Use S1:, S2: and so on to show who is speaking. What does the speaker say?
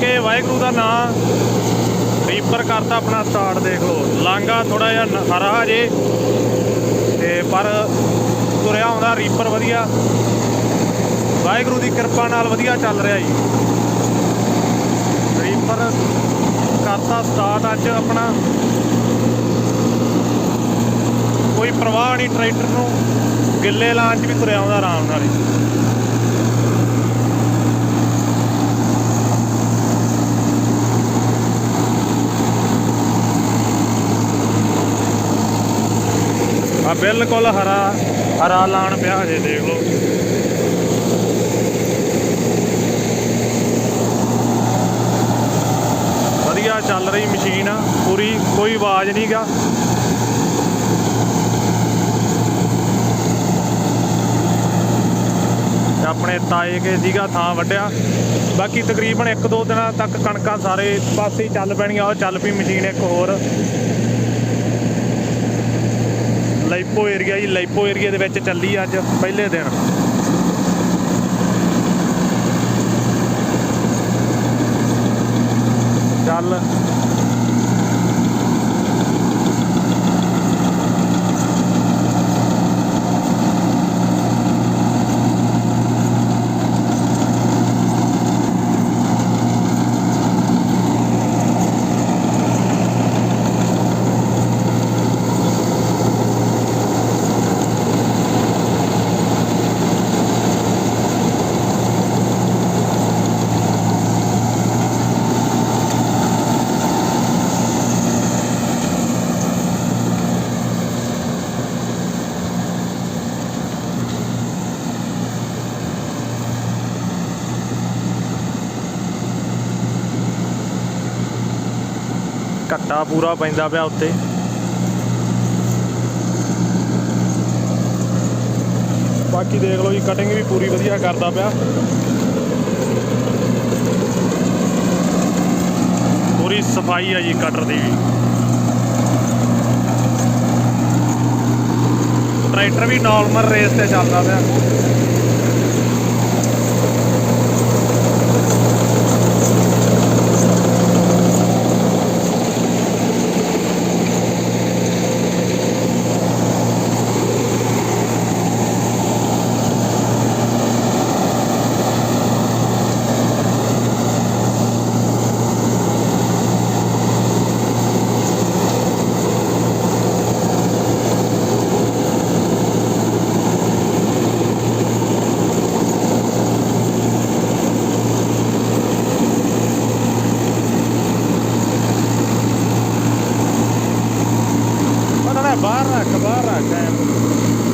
S1: ਕੇ ਵਾਹਿਗੁਰੂ ਦਾ ਨਾਮ ਰੀਪਰ ਕਰਤਾ ਆਪਣਾ ਸਟਾਰਟ, ਦੇਖ ਲਓ। ਲਾਂਗਾ ਥੋੜਾ ਜਿਹਾ ਨ- ਹਰਾ ਜੇ ਤੇ ਪਰ ਤੁਰਿਆ ਆਉਂਦਾ ਰੀਪਰ ਵਧੀਆ। ਵਾਹਿਗੁਰੂ ਦੀ ਕਿਰਪਾ ਨਾਲ ਵਧੀਆ ਚੱਲ ਰਿਹਾ ਜੀ। ਰੀਪਰ ਕਰਤਾ ਸਟਾਰਟ ਅੱਜ ਆਪਣਾ। ਕੋਈ ਪ੍ਰਵਾਹ ਨਹੀਂ, ਟਰੈਕਟਰ ਨੂੰ ਗਿੱਲੇ ਲਾਂਚ ਵੀ ਤੁਰਿਆ ਆਉਂਦਾ ਆਰਾਮ ਨਾਲ ਹੀ। ਆ ਬਿਲਕੁਲ ਹਰਾ ਹਰਾ ਲਾਣ ਪਿਆ ਹਜੇ ਦੇਖ ਲਓ। ਵਧੀਆ ਚੱਲ ਰਹੀ ਮਸ਼ੀਨ, ਪੂਰੀ ਕੋਈ ਆਵਾਜ਼ ਨਹੀਂ ਗਾ। ਆਪਣੇ ਤਾਏ ਕੇ ਸੀਗਾ ਥਾਂ ਵੱਢਿਆ। ਬਾਕੀ ਤਕਰੀਬਨ 1-2 ਦਿਨਾਂ ਤੱਕ ਕਣਕਾਂ ਸਾਰੇ ਪਾਸੇ ਚੱਲ ਪੈਣੀਆਂ ਉਹ ਚੱਲ ਪਈ ਮਸ਼ੀਨ ਇੱਕ ਹੋਰ। ਲਾਈਪੋ ਏਰੀਆ ਜੀ ਲਾਈਪੋ ਏਰੀਆ ਦੇ ਵਿੱਚ ਚੱਲੀ ਅੱਜ ਪਹਿਲੇ ਦਿਨ। ਚੱਲ ਘੱਟਾ ਪੂਰਾ ਪੈਂਦਾ ਪਿਆ ਉੱਤੇ। ਬਾਕੀ ਦੇਖ ਲਓ ਜੀ ਕਟਿੰਗ ਵੀ ਪੂਰੀ ਵਧੀਆ ਕਰਦਾ ਪਿਆ। ਪੂਰੀ ਸਫ਼ਾਈ ਆ ਜੀ ਕਟਰ ਦੀ ਵੀ। ਟਰੈਕਟਰ ਵੀ ਨਾਰਮਲ ਰੇਸ ਤੇ ਚੱਲਦਾ ਪਿਆ। ਉਹਨਾਂ ਨੇ ਬਾਹਰ ਰੱਖ ਬਾਹਰ